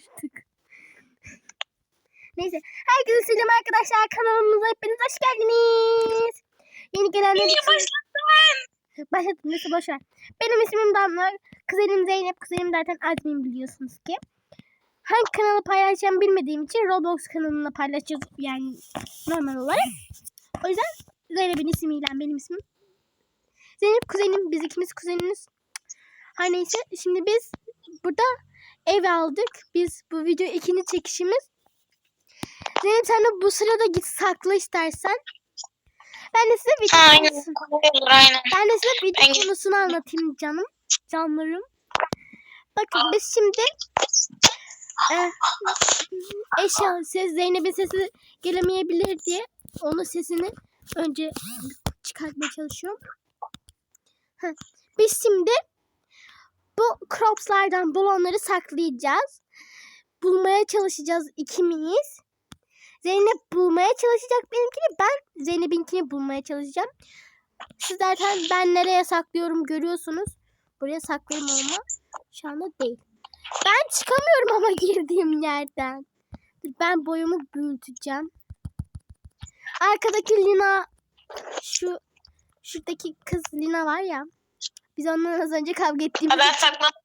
düştük. Neyse. Herkese selam arkadaşlar. Kanalımıza hepiniz hoş geldiniz. Yeni gelenler için... başlattın? Başladım. Neyse boşver. Benim ismim Damla. Kuzenim Zeynep. Kuzenim zaten admin biliyorsunuz ki. Hangi kanalı paylaşacağımı bilmediğim için Roblox kanalında paylaşacağız. Yani normal olarak. O yüzden Zeynep'in ismiyle benim ismim. Zeynep kuzenim. Biz ikimiz kuzeniniz. Her neyse. Şimdi biz burada ev aldık. Biz bu video ikinci çekişimiz. Zeynep sen de bu sırada git sakla istersen. Ben de size video Aynen. konusunu, Olur aynen. ben de size video konusunu anlatayım canım. Canlarım. Bakın biz şimdi e, eşya ses Zeynep'in sesi gelemeyebilir diye onun sesini önce çıkartmaya çalışıyorum. Heh. Biz şimdi bu cropslardan bulanları saklayacağız. Bulmaya çalışacağız ikimiz. Zeynep bulmaya çalışacak benimkini. Ben Zeynep'inkini bulmaya çalışacağım. Siz zaten ben nereye saklıyorum görüyorsunuz. Buraya saklıyorum ama şu anda değil. Ben çıkamıyorum ama girdiğim yerden. Ben boyumu büyüteceğim. Arkadaki Lina şu şuradaki kız Lina var ya. Biz onunla az önce kavga ettiğimiz ben için- sakladım.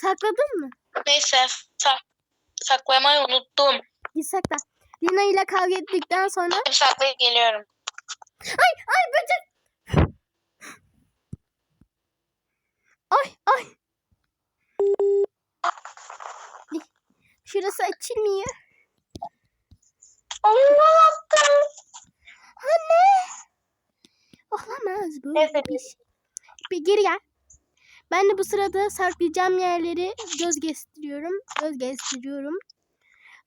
sakladın mı? Neyse. Sak saklamayı unuttum. Git sakla. Lina ile kavga ettikten sonra Hep saklayıp geliyorum. Ay ay böcek. Ay ay. Şurası açılmıyor. Allah'ım. Anne. Olamaz böyle Neyse, bir geri gel. Ben de bu sırada saklayacağım yerleri göz gezdiriyorum. Göz gezdiriyorum.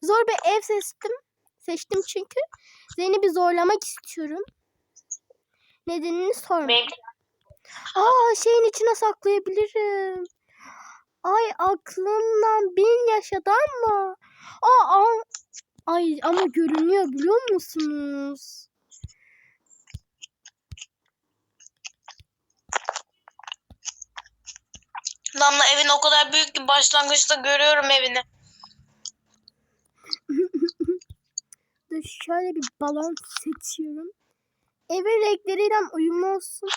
Zor bir ev seçtim. Seçtim çünkü Zeynep'i zorlamak istiyorum. Nedenini sorma. Aa şeyin içine saklayabilirim. Ay aklımdan bin yaşadan mı? Aa, aa. Ay ama görünüyor biliyor musunuz? Damla evin o kadar büyük ki başlangıçta görüyorum evini. Dur şöyle bir balon seçiyorum. Evin renkleriyle uyumlu olsun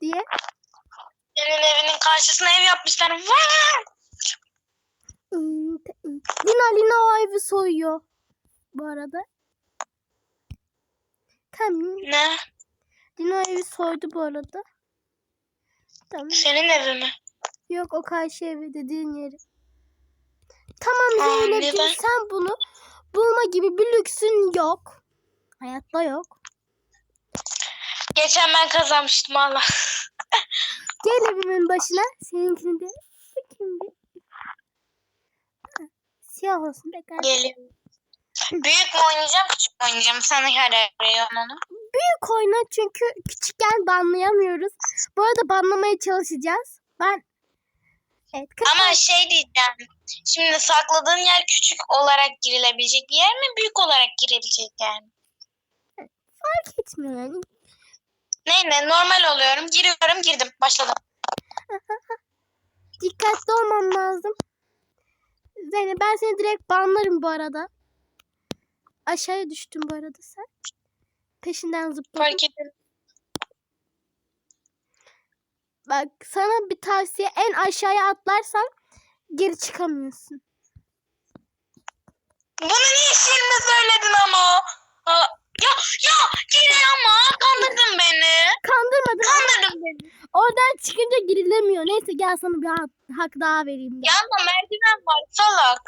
diye. Senin evinin karşısına ev yapmışlar. Vaa! Lina Lina o evi soyuyor. Bu arada. Tamam. Ne? Lina evi soydu bu arada. Tamam. Senin evi mi? Yok o karşı evi dediğin yeri. Tamam Aa, Zeynep'ciğim neden? sen bunu bulma gibi bir lüksün yok. Hayatta yok. Geçen ben kazanmıştım Allah. Gel evimin başına. Seninkini de bakayım bir. Siyah olsun tekrar. Gelin. Büyük mü oynayacağım küçük mü oynayacağım? Sen karar veriyorsun onu. Büyük oyna çünkü küçükken banlayamıyoruz. Bu arada banlamaya çalışacağız. Ben Evet. kız- Ama şey diyeceğim. Şimdi sakladığın yer küçük olarak girilebilecek bir yer mi? Büyük olarak girebilecek yer mi? fark etmiyor yani. Neyse normal oluyorum. Giriyorum girdim. Başladım. Dikkatli olmam lazım. Zeynep ben seni direkt banlarım bu arada. Aşağıya düştün bu arada sen. Peşinden zıpladın. Fark edin. Bak sana bir tavsiye en aşağıya atlarsan geri çıkamıyorsun. Bunu niye şimdi söyledin ama? Aa, ya ya geri ama kandırdın beni. Kandırmadın. ama Kandırdın beni. Oradan çıkınca girilemiyor. Neyse gel sana bir hak, hak daha vereyim. Gel. Yanında merdiven var salak.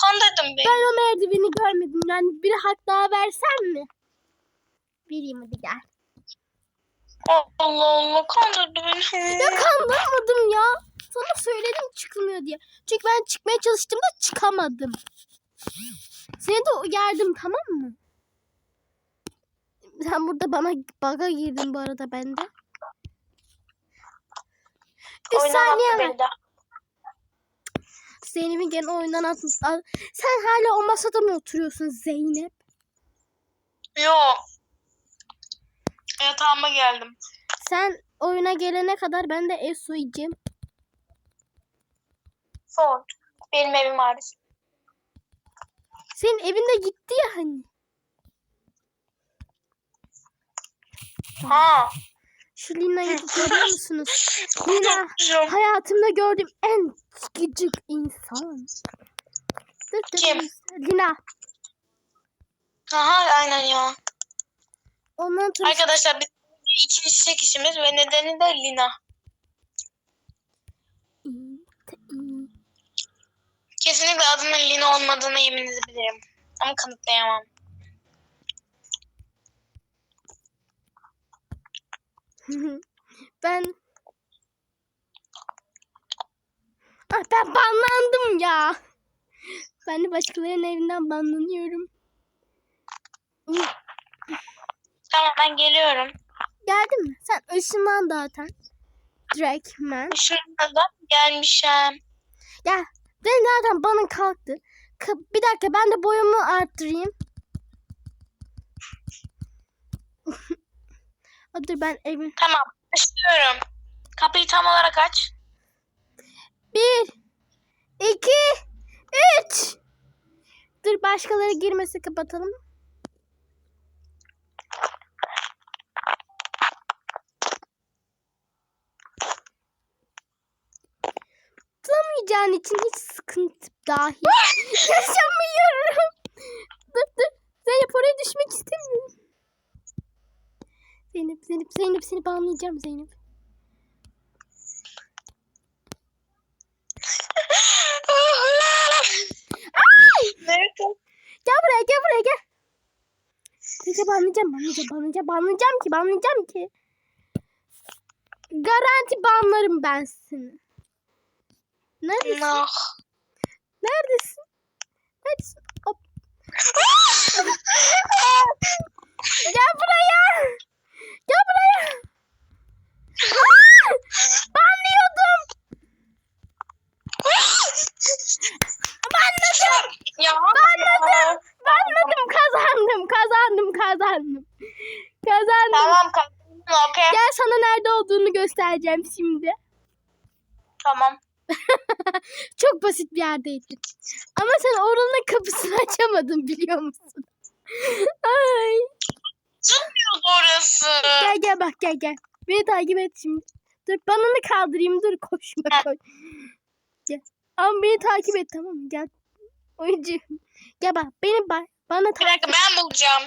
Kandırdın beni. Ben o merdiveni görmedim. Yani bir hak daha versem mi? Vereyim hadi gel. Allah Allah kandırdı beni. Ya kandırmadım ya. Sana söyledim çıkılmıyor diye. Çünkü ben çıkmaya çalıştığımda çıkamadım. Seni de uyardım tamam mı? Sen burada bana baga girdin bu arada bende. Bir saniye ver. Zeynep'in gene oyundan atmış. Sen hala o masada mı oturuyorsun Zeynep? Yok. Yatağıma geldim. Sen oyuna gelene kadar ben de ev soyacağım. Son. Benim evim hariç. Senin evinde gitti ya hani. Ha. Şu Lina'yı görüyor musunuz? Lina hayatımda gördüğüm en gıcık insan. Kim? Lina. Aha aynen ya. Ondan tanış- Arkadaşlar biz ikinci çekişimiz ve nedeni de Lina. Kesinlikle adının Lina olmadığına yemin edebilirim. Ama kanıtlayamam. ben ah, ben banlandım ya. Ben de başkalarının evinden banlanıyorum. Tamam ben geliyorum. Geldin mi? Sen ışından zaten. Direkt. Şurada da gelmişim. Gel. Ben zaten bana kalktı. Ka- bir dakika ben de boyumu arttırayım. Dur ben evim. Tamam. Başlıyorum. Kapıyı tam olarak aç. Bir, iki, üç. Dur başkaları girmesi kapatalım. İçin hiç sıkıntı dahi yaşamıyorum. dur dur. Zeynep oraya düşmek istemiyorum. Zeynep, Zeynep, Zeynep seni bağlayacağım Zeynep. Nerede? Gel buraya gel buraya gel. Gece banlayacağım banlayacağım banlayacağım banlayacağım ki banlayacağım ki. Garanti banlarım ben seni. Neredesin? Nah. Neredesin? Neredesin? Hop. Gel buraya. Gel buraya. Banlıyordum. Banladım. Ya. Banladım. Banladım. Kazandım. Kazandım. Kazandım. Kazandım. Tamam kapıyı okey. Gel sana nerede olduğunu göstereceğim şimdi. Tamam. Çok basit bir yerdeydin. Ama sen oranın kapısını açamadın biliyor musun? Ay. Çıkmıyor orası. Gel gel bak gel gel. Beni takip et şimdi. Dur bananı kaldırayım dur koşma koş. Gel. Ama beni takip et tamam mı? Gel. Oyuncu. Gel bak beni bak. Bana Bir takip dakika ben bulacağım.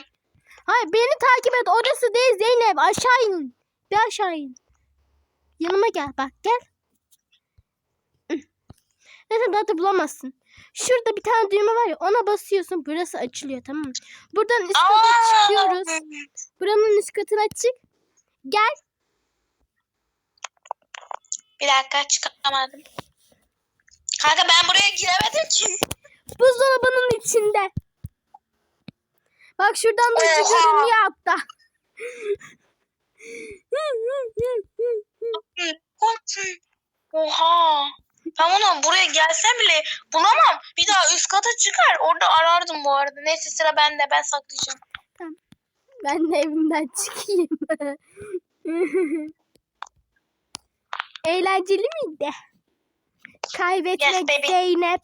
Hayır beni takip et. Orası değil Zeynep. Aşağı in. Bir aşağı in. Yanıma gel bak gel. Zaten daha da bulamazsın. Şurada bir tane düğme var ya ona basıyorsun. Burası açılıyor tamam mı? Buradan üst kata Aa! çıkıyoruz. Buranın üst katına çık. Gel. Bir dakika çıkamadım. Kanka ben buraya giremedim ki. Buzdolabının içinde. Bak şuradan da ucu görünüyor hatta. Oha. Ben onu buraya gelsem bile bulamam. Bir daha üst kata çıkar. Orada arardım bu arada. Neyse sıra bende. Ben saklayacağım. Ben de evimden çıkayım. Eğlenceli miydi? Kaybetmek Yes, baby. Zeynep.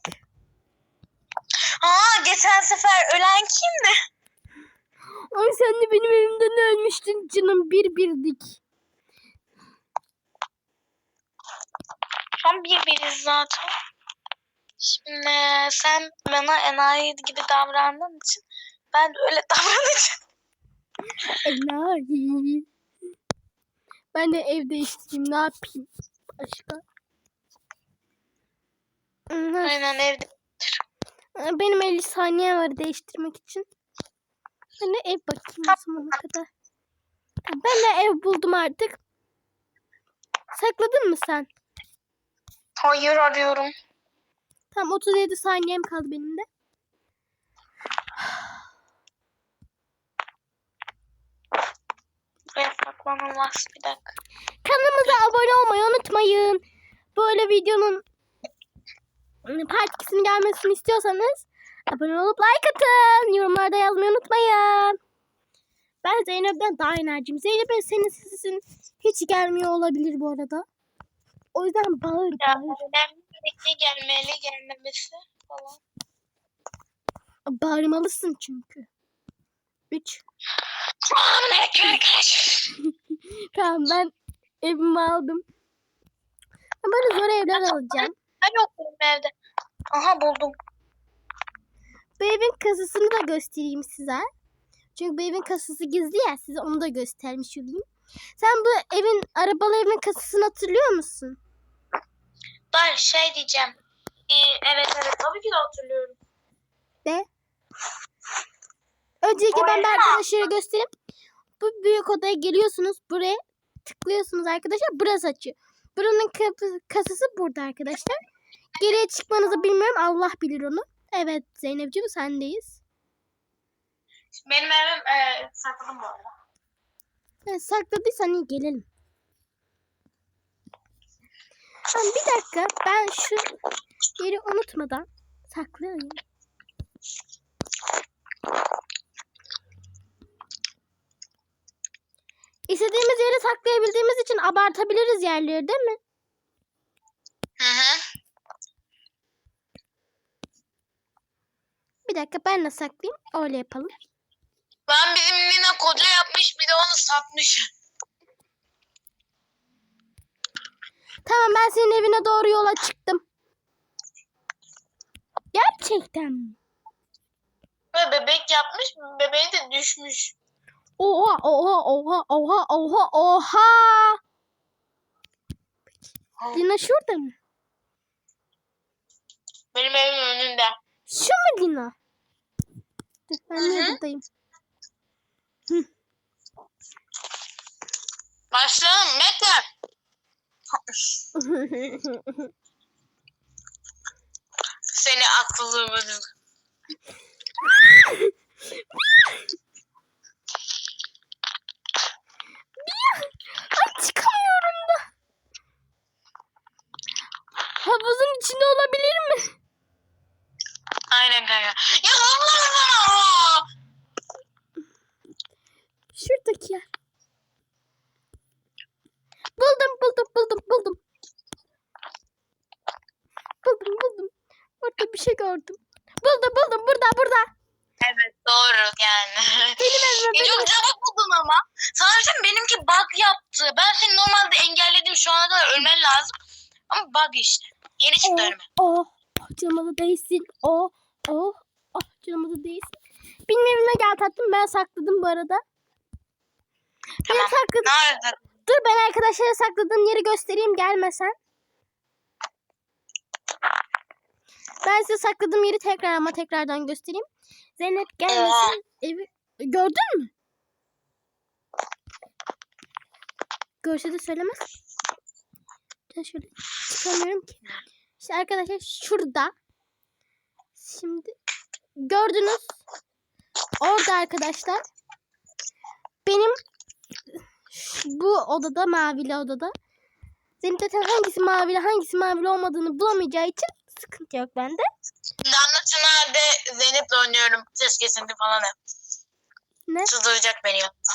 Aa geçen sefer ölen kimdi? Ay sen de benim evimden ölmüştün canım bir birdik. Tam bir biriz zaten. Şimdi sen bana enayi gibi davrandığın için ben de öyle davranacağım. Enayi. Ben de ev değiştireyim ne yapayım başka. Aynen evde. Benim 50 saniye var değiştirmek için. Ben de ev bakayım o zamana kadar. Ben de ev buldum artık. Sakladın mı sen? Hayır arıyorum. Tamam 37 saniyem kaldı benim de. Buraya saklanılmaz bir dakika. Kanalımıza abone olmayı unutmayın. Böyle videonun part 2'sinin gelmesini istiyorsanız abone olup like atın. Yorumlarda yazmayı unutmayın. Ben Zeynep'ten daha enerjiyim. Zeynep'e senin sesin hiç gelmiyor olabilir bu arada. O yüzden bağır Ya, önemli peki gelmeli gelmemesi falan. Bağırmalısın çünkü. 3. Selamünaleyküm arkadaşlar. Tamam ben evimi aldım. Ben böyle zor evler alacağım. Ben yokum evde. Aha buldum. Bu evin kasasını da göstereyim size. Çünkü bu evin kasası gizli ya size onu da göstermiş olayım. Sen bu evin arabalı evin kasasını hatırlıyor musun? Ben şey diyeceğim. Ee, evet evet tabii ki de hatırlıyorum. De. Öncelikle ben bir arkadaşlara göstereyim. Bu büyük odaya geliyorsunuz. Buraya tıklıyorsunuz arkadaşlar. Burası açıyor. Buranın kapı, kasası burada arkadaşlar. Geriye çıkmanızı bilmiyorum. Allah bilir onu. Evet Zeynep'ciğim sendeyiz. Benim evim e, sakladım bu arada. Evet, sakladıysan iyi gelelim. Ha, bir dakika ben şu yeri unutmadan saklayayım. İstediğimiz yere saklayabildiğimiz için abartabiliriz yerleri değil mi? Hı hı. Bir dakika ben de saklayayım. Öyle yapalım. Ben bizim Nina koca yapmış bir de onu satmış. Tamam ben senin evine doğru yola çıktım. Gerçekten mi? Ve bebek yapmış bebeği de düşmüş. Oha oha oha oha oha oha. Lina şurada mı? Benim evimin önünde. Şu mu Lina? Dur ben neredeyim? Başlayalım bekle. Seni akıllı bölüm. Ay çıkamıyorum da. Havuzun içinde olabilir mi? Aynen kanka. Ya Allah'ım. Şuradaki yer. Buldum buldum buldum buldum. Buldum buldum. Orada bir şey gördüm. Buldum buldum burada burada. Evet doğru yani. Benim evime Ya benim Çok çabuk buldun ama. Sana bir şey benimki bug yaptı. Ben seni normalde engelledim şu ana kadar ölmen lazım. Ama bug işte. Yeni çıktı önüme. Oh, oh canıma da değsin. Oh, oh, oh canıma da değsin. Benim evime gel tatlım. Ben sakladım bu arada. Tamam. Ben sakladım. Nerede? Dur ben arkadaşlara sakladığım yeri göstereyim gelmesen. Ben size sakladığım yeri tekrar ama tekrardan göstereyim. Zeynep gelmesin. Evi gördün mü? Görse de söylemez. Ben şöyle çıkamıyorum ki. İşte arkadaşlar şurada. Şimdi gördünüz. Orada arkadaşlar. Benim bu odada mavili odada. Zeynep zaten hangisi mavili hangisi mavili olmadığını bulamayacağı için sıkıntı yok bende. Damla Çınar'da Zeynep'le oynuyorum. Ses kesinti falan hep. Ne? Çıldıracak beni yoksa.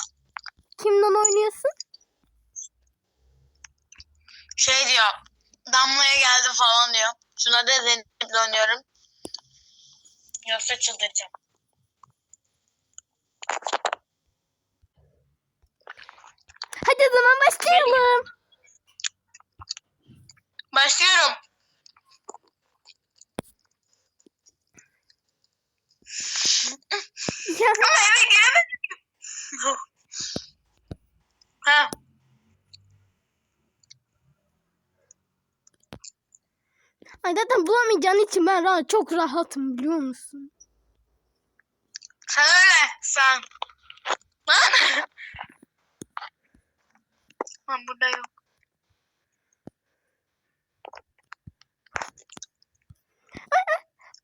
Kimden oynuyorsun? Şey diyor. Damla'ya geldi falan diyor. Şuna da Zeynep'le oynuyorum. Yoksa çıldıracağım. Hadi o zaman başlayalım. Başlıyorum. Ya, Ama eve giremedim. ha. ay zaten bulamayacağın için ben rahat, çok rahatım biliyor musun? Sen öyle. Sen. Ha, burada yok.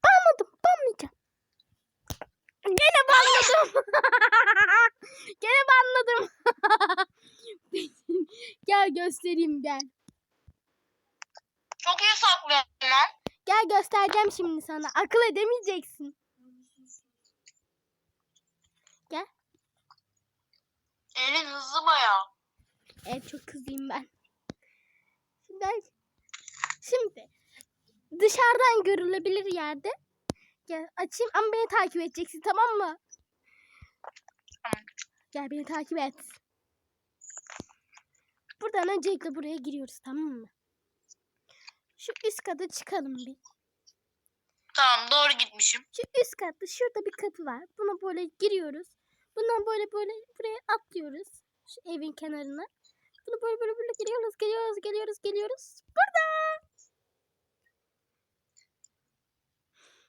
Banladım, banmayacağım. Gene banladım. Gene banladım. gel göstereyim gel. Çok iyi saklıyorsun lan. Gel göstereceğim şimdi sana. Akıl edemeyeceksin. Gel. Elin hızlı bayağı. Evet çok kızıyım ben. Şimdi, şimdi dışarıdan görülebilir yerde. Gel açayım ama beni takip edeceksin tamam mı? Tamam. Gel beni takip et. Buradan öncelikle buraya giriyoruz tamam mı? Şu üst kata çıkalım bir. Tamam doğru gitmişim. Şu üst katta şurada bir kapı var. Buna böyle giriyoruz. Bundan böyle böyle buraya atlıyoruz. Şu evin kenarına. Bunu böyle böyle böyle geliyoruz, geliyoruz, geliyoruz, geliyoruz. Burada.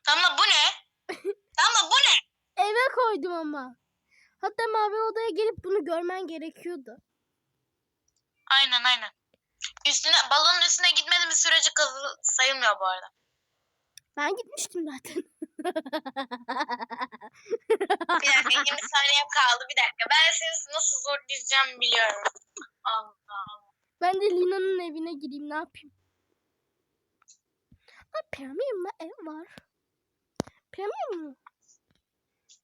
Tamam bu ne? tamam bu ne? Eve koydum ama. Hatta mavi odaya gelip bunu görmen gerekiyordu. Aynen aynen. Üstüne balonun üstüne gitmediğimiz sürece kazı sayılmıyor bu arada. Ben gitmiştim zaten. Bir dakika 20 saniyem kaldı bir dakika. Ben seni nasıl zorlayacağım biliyorum. Allah Allah. ben de Lina'nın evine gireyim ne yapayım? Aa, premium'la ev var. Premium mu?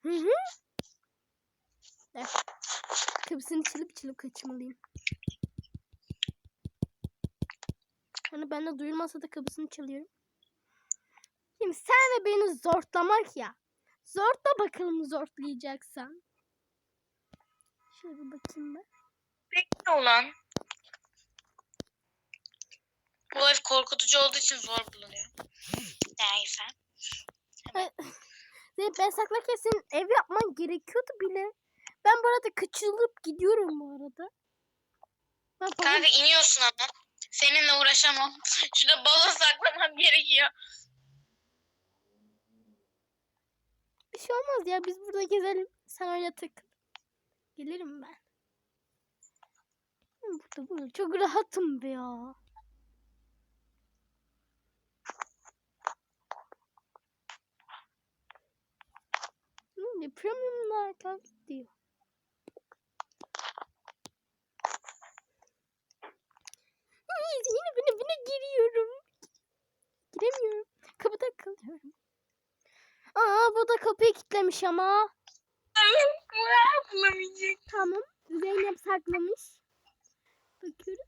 Hı hı. Evet. Kapısını çılıp çılıp kaçmalıyım. Hani ben de duyulmasa da kapısını çalıyorum. Şimdi sen ve beni zortlamak ya. Zortla bakalım zortlayacaksan. Şöyle bir bakayım ben. Peki ulan. Bu ev korkutucu olduğu için zor bulunuyor. Neyse. Ben saklarken senin ev yapman gerekiyordu bile. Ben bu arada kaçılıp gidiyorum bu arada. Ben Kanka iniyorsun ama. Seninle uğraşamam. Şurada balon saklamam gerekiyor. bir şey olmaz ya biz burada gezelim. Sen öyle takıl. Gelirim ben. Burada böyle çok rahatım be ya. Ne premiumlar kalk diyor. Ay, Yine bine bine giriyorum. Giremiyorum. Kapıda kalıyorum. Aa bu da kapıyı kilitlemiş ama. Bulamayacak. Tamam. Zeynep saklamış. Bakıyoruz.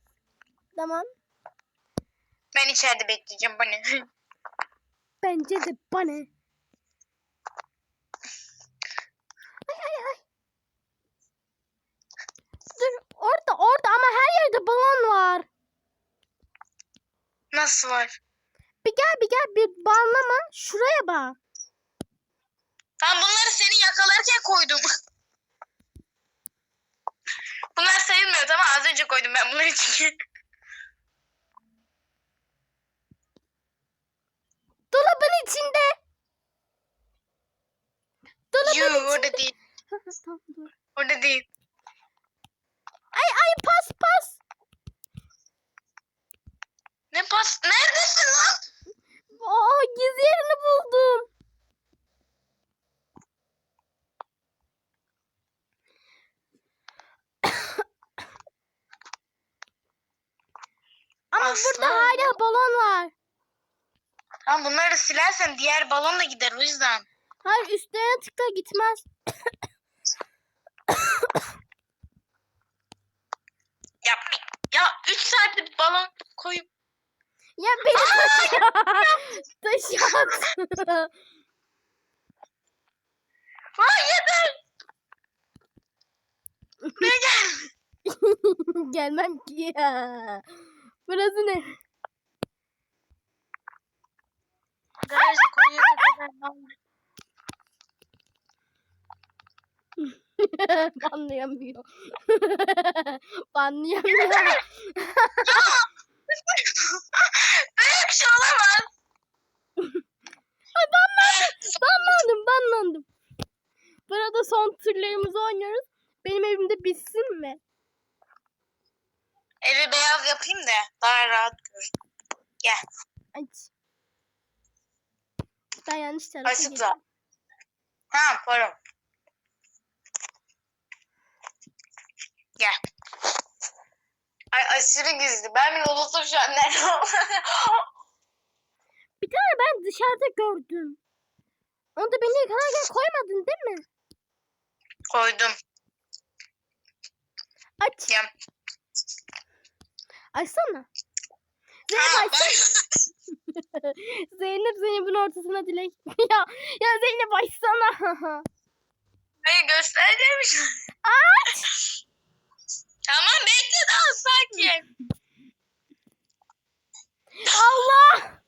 Tamam. Ben içeride bekleyeceğim bana. Bence de bana. Ay ay ay. Dur orada orada ama her yerde balon var. Nasıl var? Bir gel bir gel bir banlama. Şuraya bak. Ben bunları seni yakalarken koydum. Bunlar sayılmıyor tamam az önce koydum ben bunları çünkü. Dolabın içinde. Dolabın Yuh içinde. orada değil. Orada değil. Ay ay pas pas. Pas? Neredesin lan? Aa gizli yerini buldum. Ama burada Aslan. hala balon var. Tamam bunları silersen diğer balon da gider o yüzden. Hayır üstlerine tıkla gitmez. Ya, ya 3 saattir balon koyup Ya beni taşı at. Ay yeter. Ne gel? Gelmem ki ya. Burası ne? Garaja koyuyorsa kadar. Banlayamıyor. Banlayamıyor. Böyle bir şey olamaz. Ay banlandım. Banlandım. Banlandım. Burada son turlarımızı oynuyoruz. Benim evimde bitsin mi? Evi beyaz yapayım da daha rahat gör. Gel. Aç. Ben yanlış tarafa girdim. Ha pardon. Gel. Ay aşırı gizli. Ben bile unuttum şu an nerede. Bir tane ben dışarıda gördüm. Onu da beni yakalarken koymadın değil mi? Koydum. Aç. Gel. Açsana. Zeynep açsana. Zeynep Zeynep'in ortasına dilek. ya, ya Zeynep açsana. Hayır göstereceğim. Aç. Tamam bekle daha sakin. Allah.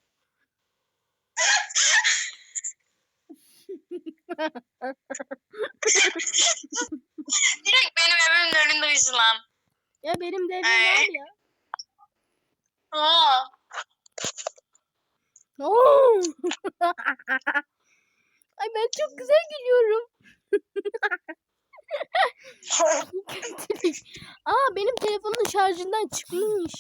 Direkt benim evimin önünde ışılan. Ya benim de evim Ay. var ya. Aa. Oo. Ay ben çok güzel gülüyorum. Aa benim telefonum şarjından çıkmış.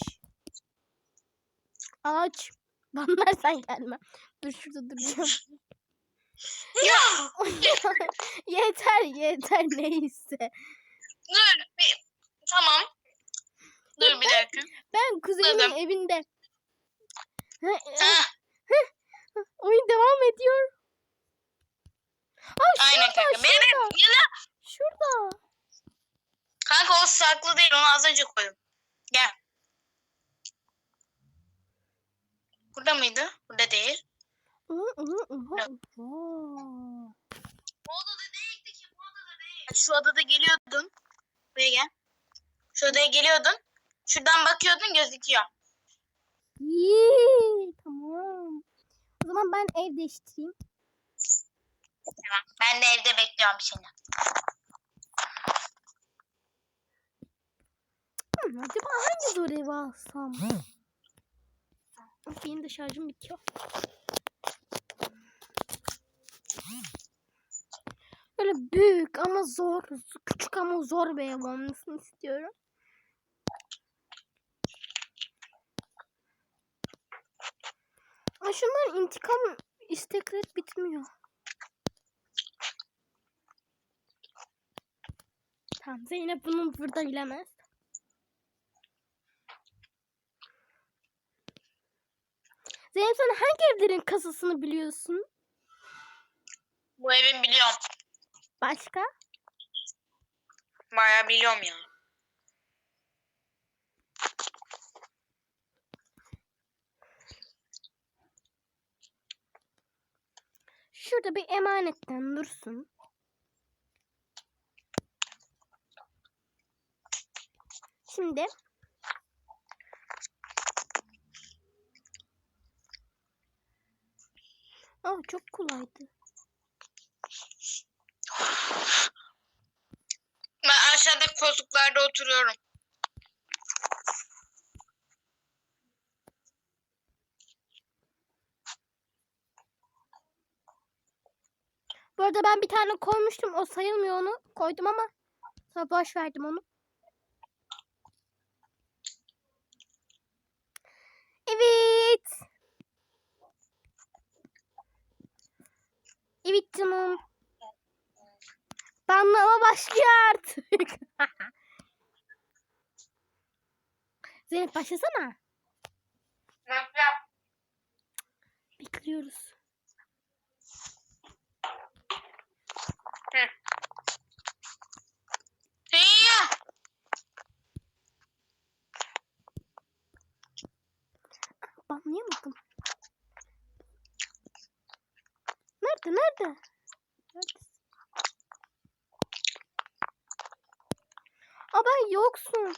Aç. Banlarsan gelme. Dur şurada duracağım. Ya. yeter yeter neyse. Dur. Bir... Tamam. Dur bir dakika. Ben kuzenimin Anladım. evinde. Ha, e, Oyun devam ediyor. Aa aynen şurada kanka. Benim şurada. ya da- Şurada. Kanka o saklı değil. Onu az önce koydum. Gel. Burada mıydı? Burada değil. Bu odada değildi ki. Bu odada değil. Şu odada geliyordun. Buraya gel. Şu odaya geliyordun. Şuradan bakıyordun gözüküyor. Yee, tamam. O zaman ben ev değiştireyim. Tamam. Ben de evde bekliyorum seni. Hmm, acaba hangi zor evi alsam? Benim de şarjım bitiyor. Böyle büyük ama zor, küçük ama zor bir ev olmasını istiyorum. Şunların intikam istekleri bitmiyor. Tamam Zeynep bunu burada bilemez. Zeynep sen hangi evlerin kasasını biliyorsun? Bu evin biliyorum. Başka? Bayağı biliyorum ya. Şurada bir emanetten dursun. Şimdi Aa çok kolaydı. Ben aşağıdaki koltuklarda oturuyorum. Bu arada ben bir tane koymuştum. O sayılmıyor onu. Koydum ama sonra boş verdim onu. Evet. Evet canım. Banlama başlıyor artık. Zeynep başlasana. Bekliyoruz. Hey! Anlayamadım. Nerede? Nerede? Neredesin? Aa ben yoksun.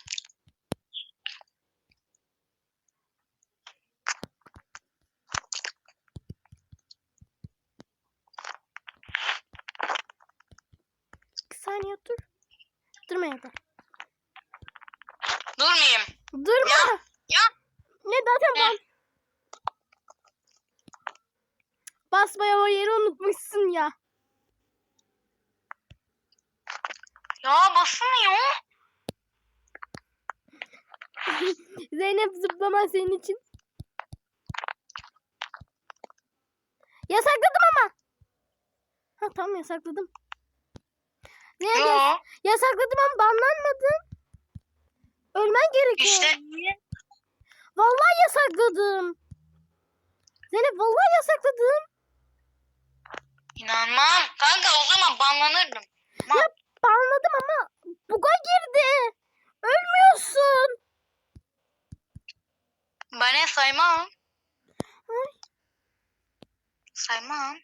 Bir saniye dur. Durma ya da. Durmayayım. Durma. Ya, ya. Ne zaten Ne? ben... Basmaya o yeri unutmuşsun ya. Ya basılmıyor. Zeynep zıplama senin için. Yasakladım ama. Ha tamam yasakladım. Ne yas- Yo. yasakladım ama banlanmadın. Ölmen gerekiyor. İşte. Vallahi yasakladım. Zeynep vallahi yasakladım. İnanmam. Kanka o zaman banlanırdım. Ya banladım ama buga girdi. Ölmüyorsun. Ne saymam. Saymam.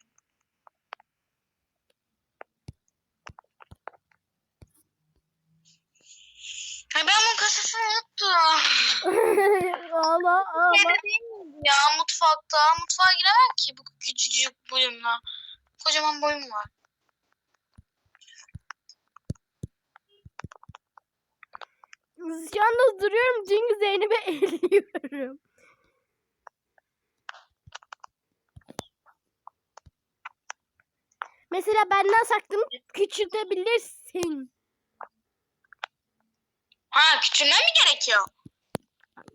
Ay ben bunun kasasını unuttum. ağla ağla. Ya mutfakta? Mutfağa giremem ki bu küçücük boyumla. Kocaman boyum var. Yalnız duruyorum çünkü Zeynep'e eğiliyorum. Mesela benden saklanıp küçültebilirsin. Ha küçülmem mi gerekiyor?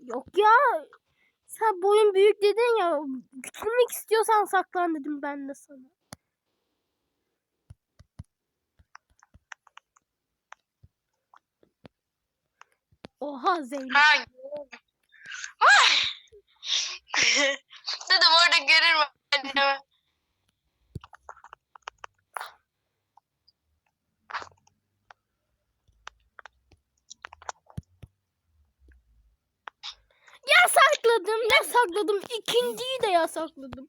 Yok ya. Sen boyun büyük dedin ya. Küçülmek istiyorsan saklan dedim ben de sana. Oha Zeynep. Ha! Dedim orada görür mü? Yasakladım, yasakladım. İkinciyi de yasakladım.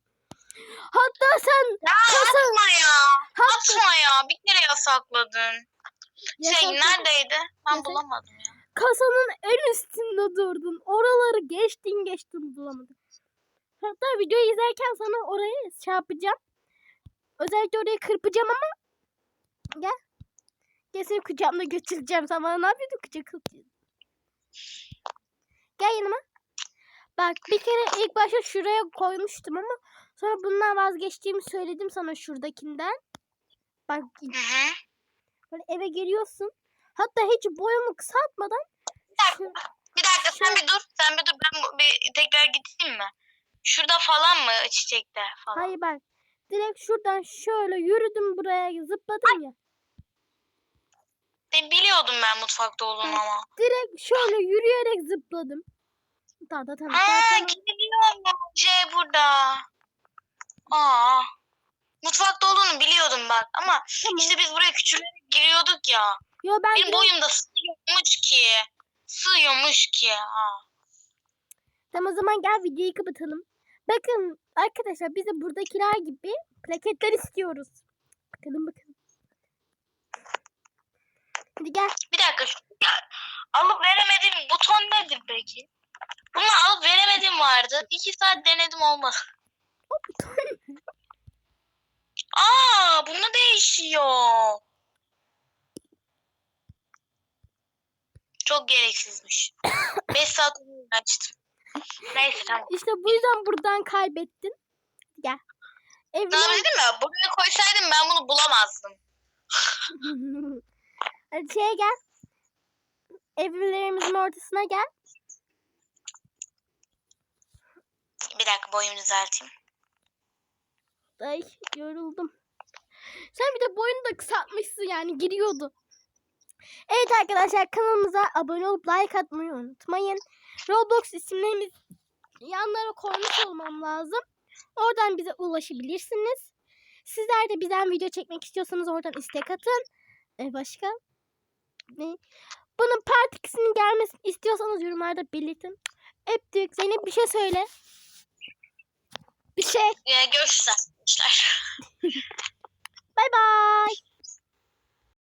Hatta sen Ya atma ya. hatta Atma ya. Bir kere yasakladın. Şey Yasakladın. neredeydi? Ben Yasak- bulamadım. Kasanın en üstünde durdun. Oraları geçtin geçtin bulamadın. Hatta videoyu izlerken sana orayı şey yapacağım. Özellikle orayı kırpacağım ama gel. Gel seni kucağımda götüreceğim. Sen bana ne yapıyordun kucak atıyordun. Gel yanıma. Bak bir kere ilk başta şuraya koymuştum ama sonra bundan vazgeçtiğimi söyledim sana şuradakinden. Bak böyle eve geliyorsun. Hatta hiç boyumu kısaltmadan şu- Bir dakika sen bir dur. Sen bir dur. Ben bir tekrar gideyim mi? Şurada falan mı çiçekte falan? Hayır bak. Direkt şuradan şöyle yürüdüm buraya zıpladım ya. De biliyordum ben mutfakta olduğunu ama. Direkt şöyle yürüyerek zıpladım. Tamam tamam tamam. Ha tamam. gidiyorum C burada. Aa. Mutfakta olduğunu biliyordum bak ama Tamam. işte biz buraya küçülerek giriyorduk ya. Yo ben Benim direkt- boyumda sığıyormuş ki. Sığıyormuş ki. Ha. Tamam o zaman gel videoyu kapatalım. Bakın arkadaşlar biz de buradakiler gibi plaketler istiyoruz. Bakalım bakalım. Hadi gel. Bir dakika. şu- alıp veremediğim buton nedir peki? Bunu alıp veremedim vardı. İki saat denedim olmadı. O buton. Aa, bunu değişiyor. Çok gereksizmiş. 5 saat açtım. Neyse tamam. İşte bu yüzden buradan kaybettin. Gel. Evlen. dedim mi? Buraya koysaydım ben bunu bulamazdım. Hadi şeye gel. Evlerimizin ortasına gel. Bir dakika boyumu düzelteyim. Ay yoruldum. Sen bir de boyunu da kısaltmışsın yani giriyordu. Evet arkadaşlar kanalımıza abone olup like atmayı unutmayın. Roblox isimlerimiz yanlara koymuş olmam lazım. Oradan bize ulaşabilirsiniz. Sizler de bizden video çekmek istiyorsanız oradan istek atın. E başka? Ne? Bunun part 2'sinin gelmesini istiyorsanız yorumlarda belirtin. Öptük. Zeynep bir şey söyle. Bir şey. Ee, görüşürüz arkadaşlar. Bay bay.